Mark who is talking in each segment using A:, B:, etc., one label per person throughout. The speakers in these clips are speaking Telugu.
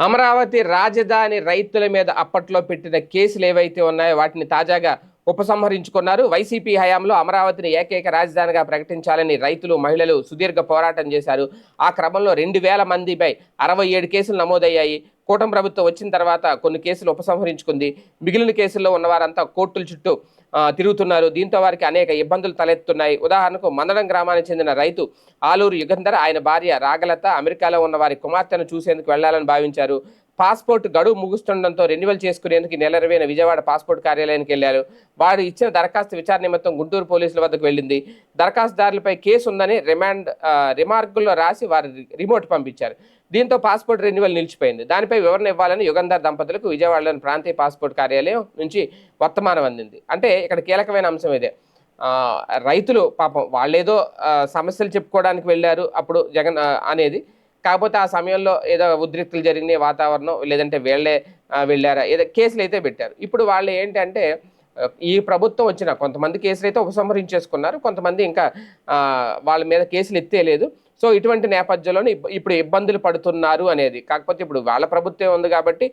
A: అమరావతి రాజధాని రైతుల మీద అప్పట్లో పెట్టిన కేసులు ఏవైతే ఉన్నాయో వాటిని తాజాగా ఉపసంహరించుకున్నారు. వైసీపీ హయాంలో అమరావతిని ఏకైక రాజధానిగా ప్రకటించాలని రైతులు మహిళలు సుదీర్ఘ పోరాటం చేశారు. ఆ క్రమంలో రెండు వేల మందిపై అరవై ఏడు కేసులు నమోదయ్యాయి. కూటమి ప్రభుత్వం వచ్చిన తర్వాత కొన్ని కేసులు ఉపసంహరించుకుంది. మిగిలిన కేసుల్లో ఉన్నవారంతా కోర్టుల చుట్టూ తిరుగుతున్నారు. దీంతో వారికి అనేక ఇబ్బందులు తలెత్తున్నాయి ఉదాహరణకు మందడం గ్రామానికి చెందిన రైతు ఆలూరు యుగంధర్ ఆయన భార్య రాగలత అమెరికాలో ఉన్న వారి కుమార్తెను చూసేందుకు వెళ్ళాలని భావించారు. పాస్పోర్ట్ గడువు ముగుస్తుండడంతో రెన్యువల్ చేసుకునేందుకు నెల ఇరవైన విజయవాడ పాస్పోర్ట్ కార్యాలయానికి వెళ్ళారు వారు ఇచ్చిన దరఖాస్తు విచారణ నిమిత్తం గుంటూరు పోలీసుల వద్దకు వెళ్ళింది. దరఖాస్తుదారులపై కేసు ఉందని రిమాండ్ రిమార్కుల్లో రాసి వారు రిమోట్ పంపించారు. దీంతో పాస్పోర్ట్ రెన్యువల్ నిలిచిపోయింది. దానిపై వివరణ ఇవ్వాలని యుగంధర్ దంపతులకు విజయవాడలోని ప్రాంతీయ పాస్పోర్ట్ కార్యాలయం నుంచి వర్తమానం అందింది. అంటే ఇక్కడ కీలకమైన అంశం ఇదే. రైతులు పాపం వాళ్ళేదో సమస్యలు చెప్పుకోవడానికి వెళ్ళారు అప్పుడు జగన్ అనేది. కాకపోతే ఆ సమయంలో ఏదో ఉద్రిక్తులు జరిగినాయి వాతావరణం లేదంటే వీళ్ళే వెళ్ళారా? ఏదో కేసులు అయితే పెట్టారు. ఇప్పుడు వాళ్ళు ఏంటంటే ఈ ప్రభుత్వం వచ్చిన కొంతమంది కేసులు అయితే ఉపసంహరించేసుకున్నారు. కొంతమంది ఇంకా వాళ్ళ మీద కేసులు ఎత్తేయలేదు సో ఇటువంటి నేపథ్యంలోనే ఇప్పుడు ఇబ్బందులు పడుతున్నారు అనేది. కాకపోతే ఇప్పుడు వాళ్ళ ప్రభుత్వం ఉంది కాబట్టి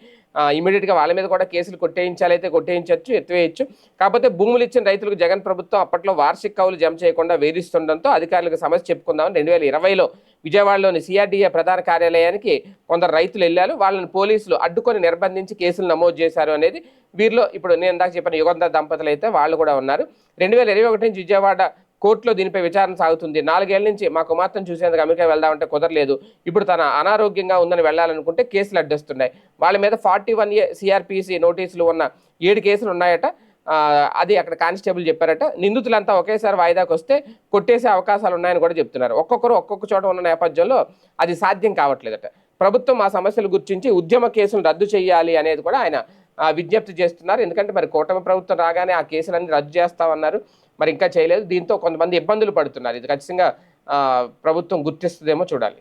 A: ఇమీడియట్గా వాళ్ళ మీద కూడా కేసులు కొట్టేయించాలైతే కొట్టేయించవచ్చు ఎత్తివేయచ్చు. కాకపోతే భూములు ఇచ్చిన రైతులకు జగన్ ప్రభుత్వం అప్పట్లో వార్షిక కౌలు జమ చేయకుండా వేధిస్తుండడంతో అధికారులకు సమస్య చెప్పుకుందామని రెండు వేల ఇరవైలో విజయవాడలోని సిఆర్డీఏ ప్రధాన కార్యాలయానికి కొందరు రైతులు వెళ్ళారు. వాళ్ళని పోలీసులు అడ్డుకొని నిర్బంధించి కేసులు నమోదు చేశారు అనేది వీరిలో ఇప్పుడు నేను ఇందాక చెప్పిన యుగంధ దంపతులు అయితే వాళ్ళు కూడా ఉన్నారు. రెండు వేల ఇరవై ఒకటి నుంచి విజయవాడ కోర్టులో దీనిపై విచారణ సాగుతుంది. నాలుగేళ్ళ నుంచి మా కుమార్తెను చూసేందుకు అమెరికా వెళ్దామంటే కుదరలేదు. ఇప్పుడు తన అనారోగ్యంగా ఉందని వెళ్ళాలనుకుంటే కేసులు అడ్డిస్తున్నాయి. వాళ్ళ మీద ఫార్టీ వన్ ఏ సిఆర్పిసి నోటీసులు ఉన్న ఏడు కేసులు ఉన్నాయట. అది అక్కడ కానిస్టేబుల్ చెప్పారట. నిందితులంతా ఒకేసారి వాయిదాకు వస్తే కొట్టేసే అవకాశాలు ఉన్నాయని కూడా చెప్తున్నారు. ఒక్కొక్కరు ఒక్కొక్క చోట ఉన్న నేపథ్యంలో అది సాధ్యం కావట్లేదట. ప్రభుత్వం ఆ సమస్యలు గుర్తించి ఉద్యమ కేసులు రద్దు చేయాలి అనేది కూడా ఆయన విజ్ఞప్తి చేస్తున్నారు. ఎందుకంటే మరి కూటమి ప్రభుత్వం రాగానే ఆ కేసులన్నీ రద్దు చేస్తామన్నారు. మరి ఇంకా చేయలేదు. దీంతో కొంతమంది ఇబ్బందులు పడుతున్నారు. ఇది ఖచ్చితంగా ప్రభుత్వం గుర్తిస్తుందేమో చూడాలి.